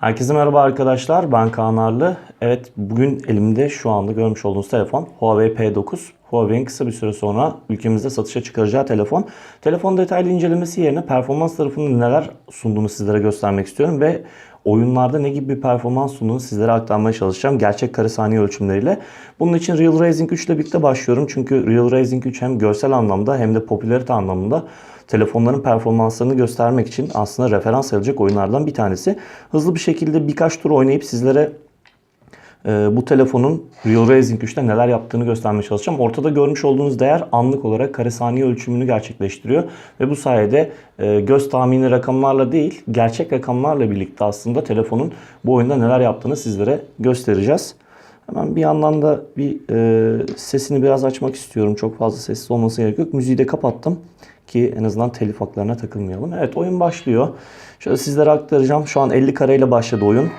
Herkese merhaba arkadaşlar. Ben Kaan Arlı. Evet bugün elimde şu anda görmüş olduğunuz telefon Huawei P9. Huawei'nin kısa bir süre sonra ülkemizde satışa çıkaracağı telefon. Telefon detaylı incelemesi yerine performans tarafında neler sunduğunu sizlere göstermek istiyorum ve oyunlarda ne gibi bir performans sunduğunu sizlere aktarmaya çalışacağım. Gerçek kare saniye ölçümleriyle. Bunun için Real Racing 3 ile birlikte başlıyorum. Çünkü Real Racing 3 hem görsel anlamda hem de popülarite anlamında telefonların performanslarını göstermek için aslında referans alacak oyunlardan bir tanesi. Hızlı bir şekilde birkaç tur oynayıp sizlere e, bu telefonun Real Racing 3'te neler yaptığını göstermeye çalışacağım. Ortada görmüş olduğunuz değer anlık olarak kare saniye ölçümünü gerçekleştiriyor. Ve bu sayede e, göz tahmini rakamlarla değil, gerçek rakamlarla birlikte aslında telefonun bu oyunda neler yaptığını sizlere göstereceğiz. Hemen bir yandan da bir e, sesini biraz açmak istiyorum. Çok fazla sessiz olması gerek yok. Müziği de kapattım ki en azından telif haklarına takılmayalım. Evet oyun başlıyor. Şöyle sizlere aktaracağım. Şu an 50 kareyle başladı oyun.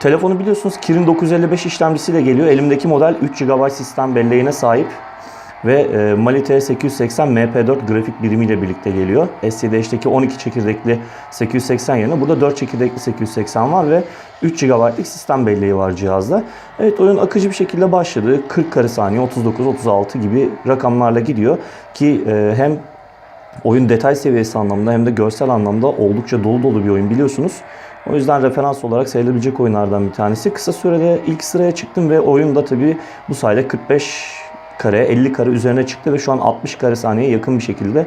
Telefonu biliyorsunuz Kirin 955 işlemcisiyle geliyor. Elimdeki model 3 GB sistem belleğine sahip ve e, Mali T880 MP4 grafik birimiyle birlikte geliyor. SSD'deki 12 çekirdekli 880 yerine burada 4 çekirdekli 880 var ve 3 GB'lık sistem belleği var cihazda. Evet oyun akıcı bir şekilde başladı. 40 kare saniye, 39, 36 gibi rakamlarla gidiyor ki e, hem oyun detay seviyesi anlamında hem de görsel anlamda oldukça dolu dolu bir oyun biliyorsunuz. O yüzden referans olarak sayılabilecek oyunlardan bir tanesi. Kısa sürede ilk sıraya çıktım ve oyun da tabii bu sayede 45 kare, 50 kare üzerine çıktı ve şu an 60 kare saniyeye yakın bir şekilde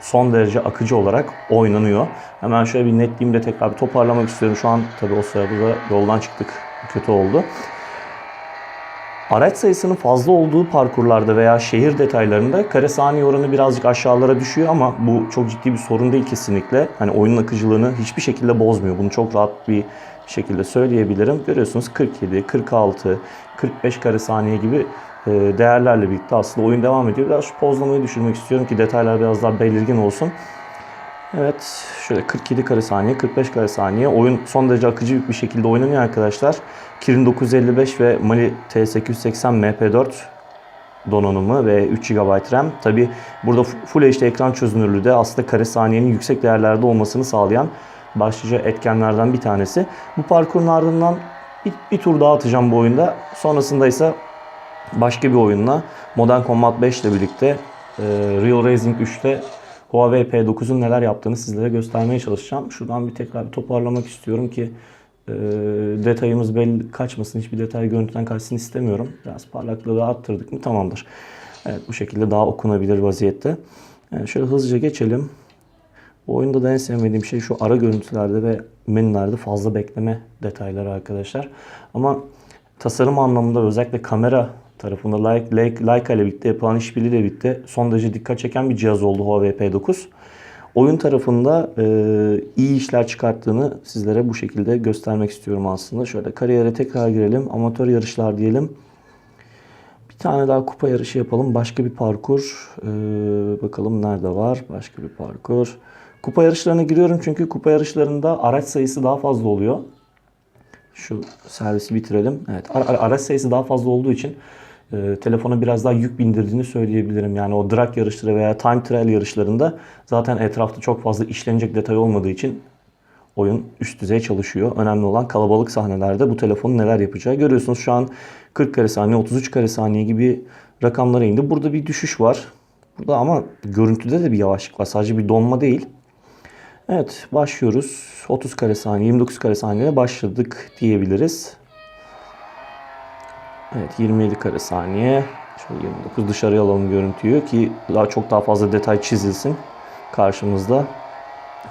son derece akıcı olarak oynanıyor. Hemen şöyle bir netliğimde tekrar bir toparlamak istiyorum. Şu an tabii o sırada da yoldan çıktık. Kötü oldu. Araç sayısının fazla olduğu parkurlarda veya şehir detaylarında kare saniye oranı birazcık aşağılara düşüyor ama bu çok ciddi bir sorun değil kesinlikle. Hani oyunun akıcılığını hiçbir şekilde bozmuyor. Bunu çok rahat bir şekilde söyleyebilirim. Görüyorsunuz 47, 46, 45 kare saniye gibi değerlerle birlikte aslında oyun devam ediyor. Biraz şu pozlamayı düşürmek istiyorum ki detaylar biraz daha belirgin olsun. Evet şöyle 47 kare saniye 45 kare saniye oyun son derece akıcı bir şekilde oynanıyor arkadaşlar. Kirin 955 ve Mali T880 MP4 donanımı ve 3 GB RAM. Tabi burada Full HD ekran çözünürlüğü de aslında kare saniyenin yüksek değerlerde olmasını sağlayan başlıca etkenlerden bir tanesi. Bu parkurun ardından bir, bir tur daha atacağım bu oyunda. Sonrasında ise başka bir oyunla Modern Combat 5 ile birlikte e, Real Racing 3'te Huawei P9'un neler yaptığını sizlere göstermeye çalışacağım. Şuradan bir tekrar bir toparlamak istiyorum ki e, detayımız belli kaçmasın. Hiçbir detay görüntüden kaçsın istemiyorum. Biraz parlaklığı arttırdık mı tamamdır. Evet bu şekilde daha okunabilir vaziyette. Yani şöyle hızlıca geçelim. Bu oyunda da en sevmediğim şey şu ara görüntülerde ve menülerde fazla bekleme detayları arkadaşlar. Ama tasarım anlamında özellikle kamera tarafında Leica, Leica ile birlikte yapılan işbirliğiyle birlikte son derece dikkat çeken bir cihaz oldu Huawei P9. Oyun tarafında e, iyi işler çıkarttığını sizlere bu şekilde göstermek istiyorum aslında. Şöyle kariyere tekrar girelim. Amatör yarışlar diyelim. Bir tane daha kupa yarışı yapalım. Başka bir parkur. E, bakalım nerede var? Başka bir parkur. Kupa yarışlarına giriyorum çünkü kupa yarışlarında araç sayısı daha fazla oluyor. Şu servisi bitirelim. Evet araç sayısı daha fazla olduğu için e, telefona biraz daha yük bindirdiğini söyleyebilirim. Yani o drag yarışları veya time trial yarışlarında zaten etrafta çok fazla işlenecek detay olmadığı için oyun üst düzey çalışıyor. Önemli olan kalabalık sahnelerde bu telefonun neler yapacağı. Görüyorsunuz şu an 40 kare saniye, 33 kare saniye gibi rakamlara indi. Burada bir düşüş var. Burada ama görüntüde de bir yavaşlık var. Sadece bir donma değil. Evet başlıyoruz. 30 kare saniye, 29 kare saniyede başladık diyebiliriz. Evet 27 kare saniye. Şöyle 29 dışarıya alalım görüntüyü ki daha çok daha fazla detay çizilsin karşımızda.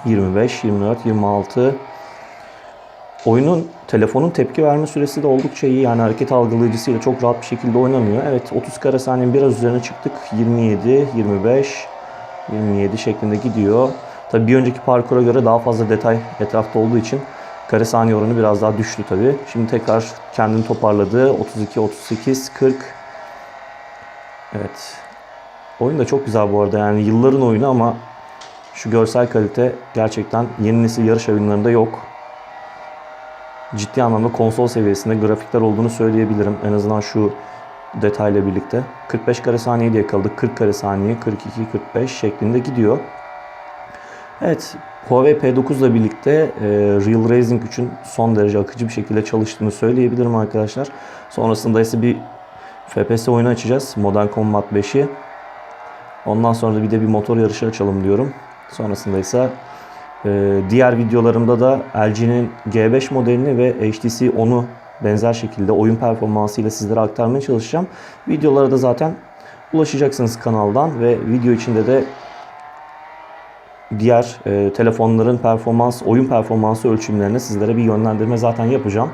25, 24, 26. Oyunun telefonun tepki verme süresi de oldukça iyi. Yani hareket algılayıcısıyla çok rahat bir şekilde oynanıyor. Evet 30 kare saniyenin biraz üzerine çıktık. 27, 25, 27 şeklinde gidiyor. Tabii bir önceki parkura göre daha fazla detay etrafta olduğu için kare saniye oranı biraz daha düştü tabii. Şimdi tekrar kendini toparladı. 32, 38, 40. Evet. Oyun da çok güzel bu arada. Yani yılların oyunu ama şu görsel kalite gerçekten yeni nesil yarış oyunlarında yok. Ciddi anlamda konsol seviyesinde grafikler olduğunu söyleyebilirim. En azından şu detayla birlikte. 45 kare saniyede yakaladık. 40 kare saniye, 42, 45 şeklinde gidiyor. Evet, Huawei P9 ile birlikte e, Real Racing 3'ün son derece akıcı bir şekilde çalıştığını söyleyebilirim arkadaşlar. Sonrasında ise bir FPS oyunu açacağız. Modern Combat 5'i. Ondan sonra da bir de bir motor yarışı açalım diyorum. Sonrasında ise e, diğer videolarımda da LG'nin G5 modelini ve HTC 10'u benzer şekilde oyun performansıyla sizlere aktarmaya çalışacağım. Videolara da zaten ulaşacaksınız kanaldan ve video içinde de diğer e, telefonların performans, oyun performansı ölçümlerine sizlere bir yönlendirme zaten yapacağım.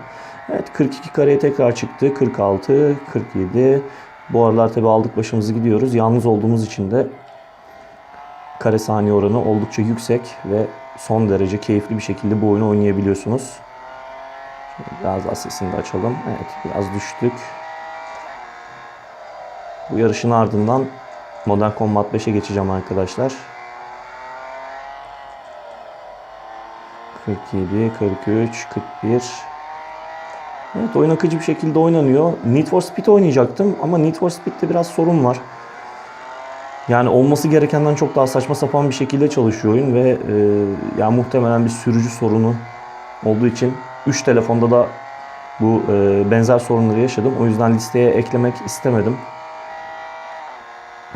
Evet 42 kareye tekrar çıktı. 46, 47. Bu aralar tabi aldık başımızı gidiyoruz. Yalnız olduğumuz için de kare saniye oranı oldukça yüksek ve son derece keyifli bir şekilde bu oyunu oynayabiliyorsunuz. Şöyle biraz daha sesini de açalım. Evet biraz düştük. Bu yarışın ardından Modern Combat 5'e geçeceğim arkadaşlar. 47, 43, 41. Evet oyun akıcı bir şekilde oynanıyor. Need for Speed oynayacaktım ama Need for Speed'de biraz sorun var. Yani olması gerekenden çok daha saçma sapan bir şekilde çalışıyor oyun ve e, yani muhtemelen bir sürücü sorunu olduğu için 3 telefonda da bu e, benzer sorunları yaşadım. O yüzden listeye eklemek istemedim.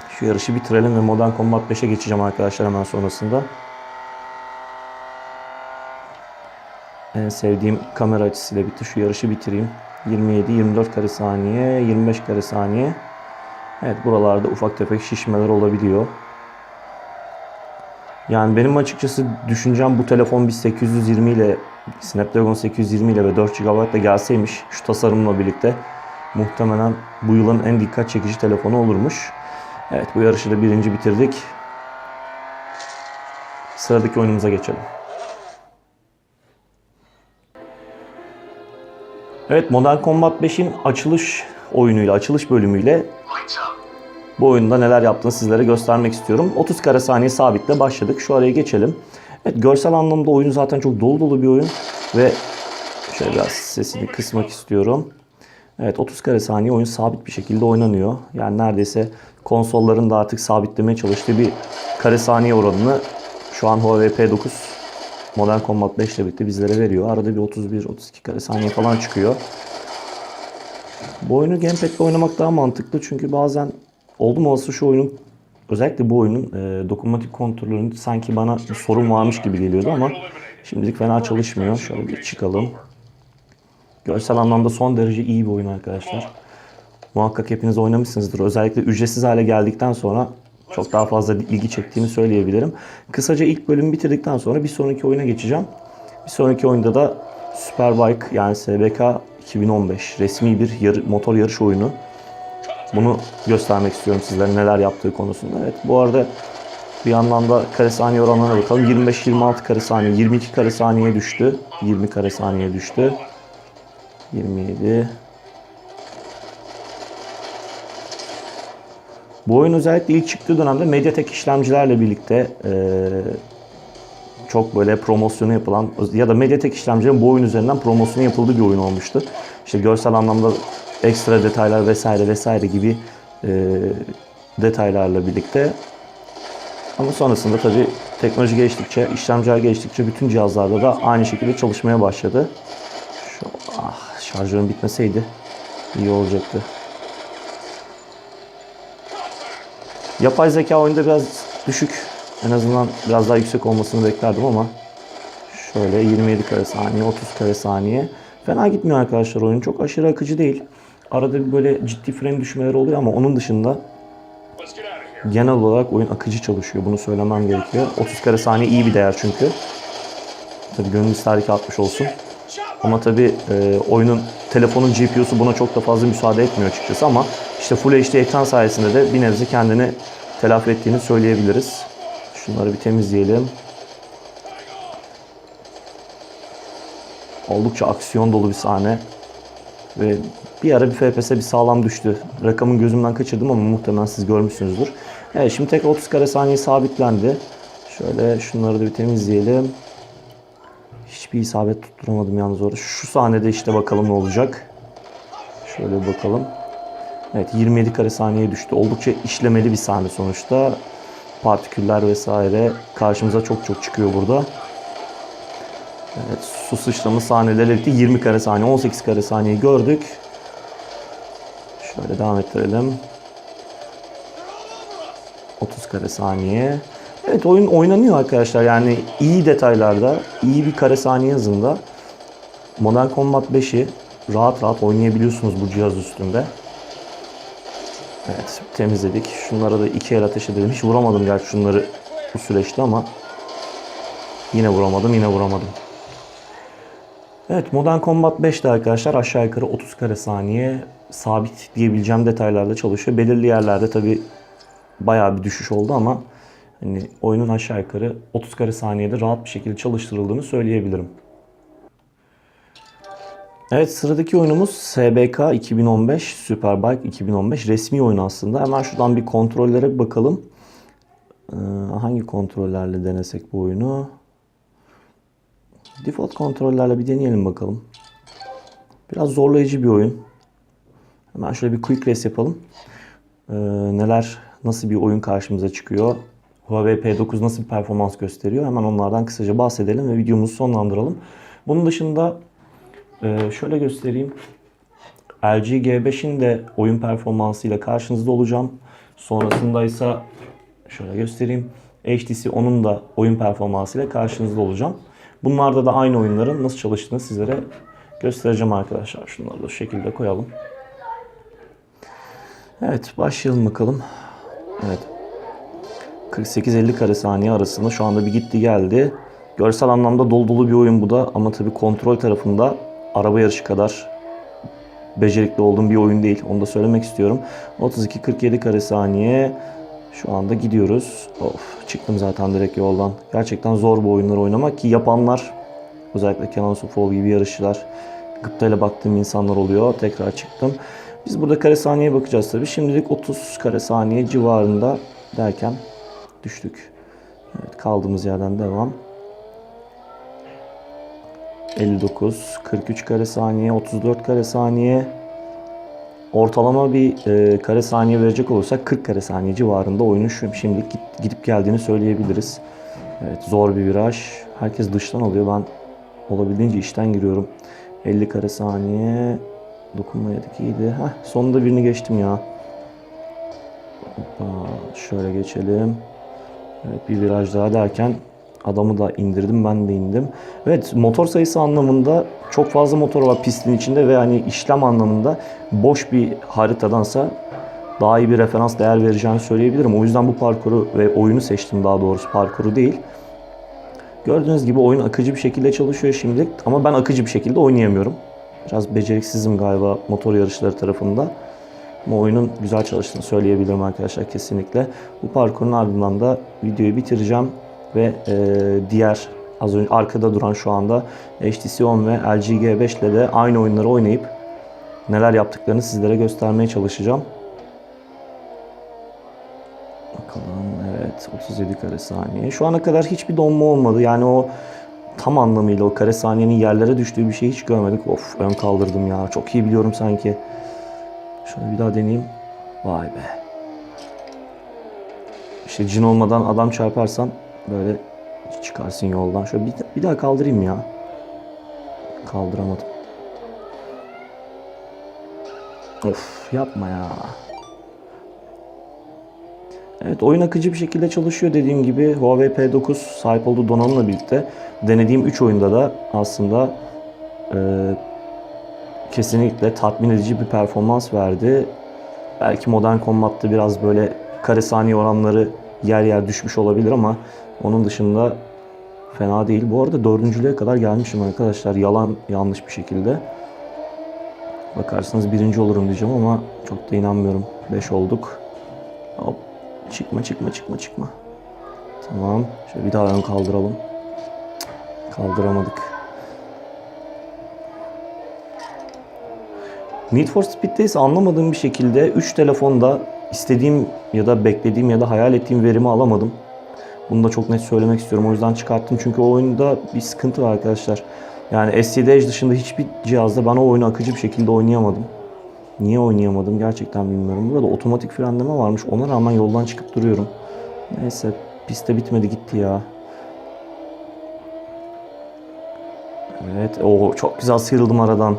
Şu yarışı bitirelim ve Modern Combat 5'e geçeceğim arkadaşlar hemen sonrasında. En sevdiğim kamera açısıyla bitti. Şu yarışı bitireyim. 27, 24 kare saniye, 25 kare saniye. Evet buralarda ufak tefek şişmeler olabiliyor. Yani benim açıkçası düşüncem bu telefon bir 820 ile Snapdragon 820 ile ve 4 GB ile gelseymiş şu tasarımla birlikte muhtemelen bu yılın en dikkat çekici telefonu olurmuş. Evet bu yarışı da birinci bitirdik. Sıradaki oyunumuza geçelim. Evet Modern Combat 5'in açılış oyunuyla, açılış bölümüyle bu oyunda neler yaptığını sizlere göstermek istiyorum. 30 kare saniye sabitle başladık. Şu araya geçelim. Evet görsel anlamda oyun zaten çok dolu dolu bir oyun ve şöyle biraz sesini kısmak istiyorum. Evet 30 kare saniye oyun sabit bir şekilde oynanıyor. Yani neredeyse konsolların da artık sabitlemeye çalıştığı bir kare saniye oranını şu an Huawei P9 Modern Combat 5 ile birlikte bizlere veriyor. Arada bir 31-32 kare saniye falan çıkıyor. Bu oyunu gamepad ile oynamak daha mantıklı çünkü bazen oldum olası şu oyunun özellikle bu oyunun e, dokunmatik kontrolünde sanki bana bir sorun varmış gibi geliyordu ama şimdilik fena çalışmıyor. Şöyle bir çıkalım. Görsel anlamda son derece iyi bir oyun arkadaşlar. Muhakkak hepiniz oynamışsınızdır. Özellikle ücretsiz hale geldikten sonra çok daha fazla ilgi çektiğini söyleyebilirim. Kısaca ilk bölümü bitirdikten sonra bir sonraki oyuna geçeceğim. Bir sonraki oyunda da Superbike yani SBK 2015 resmi bir yarı, motor yarış oyunu. Bunu göstermek istiyorum sizlere neler yaptığı konusunda. Evet bu arada bir yandan da kare saniye oranlarına bakalım. 25-26 kare saniye, 22 kare saniye düştü. 20 kare saniye düştü. 27 Bu oyun özellikle ilk çıktığı dönemde Mediatek işlemcilerle birlikte e, çok böyle promosyonu yapılan ya da Mediatek işlemcilerin bu oyun üzerinden promosyonu yapıldığı bir oyun olmuştu. İşte görsel anlamda ekstra detaylar vesaire vesaire gibi e, detaylarla birlikte. Ama sonrasında tabi teknoloji geliştikçe, işlemciler geliştikçe bütün cihazlarda da aynı şekilde çalışmaya başladı. Şu, ah, şarjörün bitmeseydi iyi olacaktı. Yapay zeka oyunda biraz düşük. En azından biraz daha yüksek olmasını beklerdim ama şöyle 27 kare saniye, 30 kare saniye. Fena gitmiyor arkadaşlar oyun. Çok aşırı akıcı değil. Arada bir böyle ciddi frame düşmeleri oluyor ama onun dışında genel olarak oyun akıcı çalışıyor. Bunu söylemem gerekiyor. 30 kare saniye iyi bir değer çünkü. Tabii gönül ister ki 60 olsun. Ama tabii e, oyunun telefonun GPU'su buna çok da fazla müsaade etmiyor açıkçası ama işte Full HD ekran sayesinde de bir nebze kendini telafi ettiğini söyleyebiliriz. Şunları bir temizleyelim. Oldukça aksiyon dolu bir sahne. Ve bir ara bir FPS bir sağlam düştü. Rakamın gözümden kaçırdım ama muhtemelen siz görmüşsünüzdür. Evet şimdi tekrar 30 kare saniye sabitlendi. Şöyle şunları da bir temizleyelim. Hiçbir isabet tutturamadım yalnız orada. Şu sahnede işte bakalım ne olacak. Şöyle bakalım. Evet 27 kare saniyeye düştü. Oldukça işlemeli bir sahne sonuçta. partiküller vesaire karşımıza çok çok çıkıyor burada. Evet, su sıçrama sahneleri birlikte 20 kare saniye, 18 kare saniye gördük. Şöyle devam ettirelim. 30 kare saniye. Evet oyun oynanıyor arkadaşlar. Yani iyi detaylarda, iyi bir kare saniye hızında Modern Combat 5'i rahat rahat oynayabiliyorsunuz bu cihaz üstünde. Evet temizledik. Şunlara da iki el ateş edelim. Hiç vuramadım gerçi şunları bu süreçte ama yine vuramadım yine vuramadım. Evet Modern Combat 5'te arkadaşlar aşağı yukarı 30 kare saniye sabit diyebileceğim detaylarda çalışıyor. Belirli yerlerde tabi bayağı bir düşüş oldu ama hani oyunun aşağı yukarı 30 kare saniyede rahat bir şekilde çalıştırıldığını söyleyebilirim. Evet sıradaki oyunumuz SBK 2015 Superbike 2015 resmi oyun aslında. Hemen şuradan bir kontrollere bir bakalım. Ee, hangi kontrollerle denesek bu oyunu? Default kontrollerle bir deneyelim bakalım. Biraz zorlayıcı bir oyun. Hemen şöyle bir quick race yapalım. Ee, neler, nasıl bir oyun karşımıza çıkıyor? Huawei P9 nasıl bir performans gösteriyor? Hemen onlardan kısaca bahsedelim ve videomuzu sonlandıralım. Bunun dışında ee, şöyle göstereyim. LG G5'in de oyun performansıyla karşınızda olacağım. Sonrasında ise şöyle göstereyim. HTC onun da oyun performansıyla karşınızda olacağım. Bunlarda da aynı oyunların nasıl çalıştığını sizlere göstereceğim arkadaşlar. Şunları da şu şekilde koyalım. Evet başlayalım bakalım. Evet. 48-50 kare saniye arasında şu anda bir gitti geldi. Görsel anlamda dolu dolu bir oyun bu da ama tabii kontrol tarafında araba yarışı kadar becerikli olduğum bir oyun değil. Onu da söylemek istiyorum. 32-47 kare saniye şu anda gidiyoruz. Of çıktım zaten direkt yoldan. Gerçekten zor bu oyunları oynamak ki yapanlar özellikle Kenan Sufol gibi yarışçılar gıptayla baktığım insanlar oluyor. Tekrar çıktım. Biz burada kare saniyeye bakacağız tabii. Şimdilik 30 kare saniye civarında derken düştük. Evet kaldığımız yerden devam. 59, 43 kare saniye, 34 kare saniye. Ortalama bir e, kare saniye verecek olursak 40 kare saniye civarında oyunun şimdilik git, gidip geldiğini söyleyebiliriz. Evet zor bir viraj. Herkes dıştan alıyor. Ben olabildiğince içten giriyorum. 50 kare saniye. Dokunmayadık iyiydi. Heh, sonunda birini geçtim ya. Hoppa, şöyle geçelim. Evet bir viraj daha derken Adamı da indirdim, ben de indim. Evet, motor sayısı anlamında çok fazla motor var pistin içinde ve hani işlem anlamında boş bir haritadansa daha iyi bir referans değer vereceğini söyleyebilirim. O yüzden bu parkuru ve oyunu seçtim daha doğrusu parkuru değil. Gördüğünüz gibi oyun akıcı bir şekilde çalışıyor şimdilik ama ben akıcı bir şekilde oynayamıyorum. Biraz beceriksizim galiba motor yarışları tarafında. Ama oyunun güzel çalıştığını söyleyebilirim arkadaşlar kesinlikle. Bu parkurun ardından da videoyu bitireceğim ve e, diğer az önce arkada duran şu anda HTC One ve LG G5 ile de aynı oyunları oynayıp neler yaptıklarını sizlere göstermeye çalışacağım. Bakalım evet 37 kare saniye. Şu ana kadar hiçbir donma olmadı. Yani o tam anlamıyla o kare saniyenin yerlere düştüğü bir şey hiç görmedik. Of ön kaldırdım ya. Çok iyi biliyorum sanki. Şöyle bir daha deneyeyim. Vay be. İşte cin olmadan adam çarparsan böyle çıkarsın yoldan. Şöyle bir, bir daha kaldırayım ya. Kaldıramadım. Of yapma ya. Evet oyun akıcı bir şekilde çalışıyor dediğim gibi Huawei P9 sahip olduğu donanımla birlikte denediğim 3 oyunda da aslında e, kesinlikle tatmin edici bir performans verdi. Belki Modern Combat'ta biraz böyle kare saniye oranları yer yer düşmüş olabilir ama onun dışında fena değil. Bu arada dördüncülüğe kadar gelmişim arkadaşlar. Yalan yanlış bir şekilde. Bakarsanız birinci olurum diyeceğim ama çok da inanmıyorum. Beş olduk. Hop. Çıkma çıkma çıkma çıkma. Tamam. Şöyle bir daha ön kaldıralım. Kaldıramadık. Need for Speed'de ise anlamadığım bir şekilde 3 telefonda istediğim ya da beklediğim ya da hayal ettiğim verimi alamadım. Bunu da çok net söylemek istiyorum. O yüzden çıkarttım. Çünkü o oyunda bir sıkıntı var arkadaşlar. Yani S7 Edge dışında hiçbir cihazda ben o oyunu akıcı bir şekilde oynayamadım. Niye oynayamadım gerçekten bilmiyorum. Burada otomatik frenleme varmış. Ona rağmen yoldan çıkıp duruyorum. Neyse piste bitmedi gitti ya. Evet. o çok güzel sıyrıldım aradan.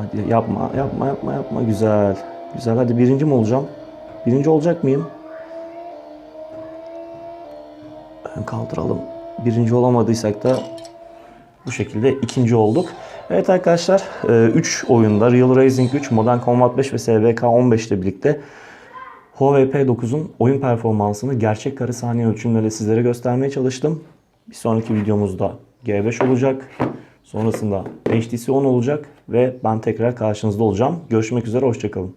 Hadi yapma yapma yapma yapma güzel. Güzel hadi birinci mi olacağım? Birinci olacak mıyım? Ön kaldıralım. Birinci olamadıysak da bu şekilde ikinci olduk. Evet arkadaşlar 3 oyunda Real Racing 3, Modern Combat 5 ve SBK 15 ile birlikte Huawei P9'un oyun performansını gerçek kare saniye ölçümleriyle sizlere göstermeye çalıştım. Bir sonraki videomuzda G5 olacak. Sonrasında HTC 10 olacak ve ben tekrar karşınızda olacağım. Görüşmek üzere, hoşçakalın.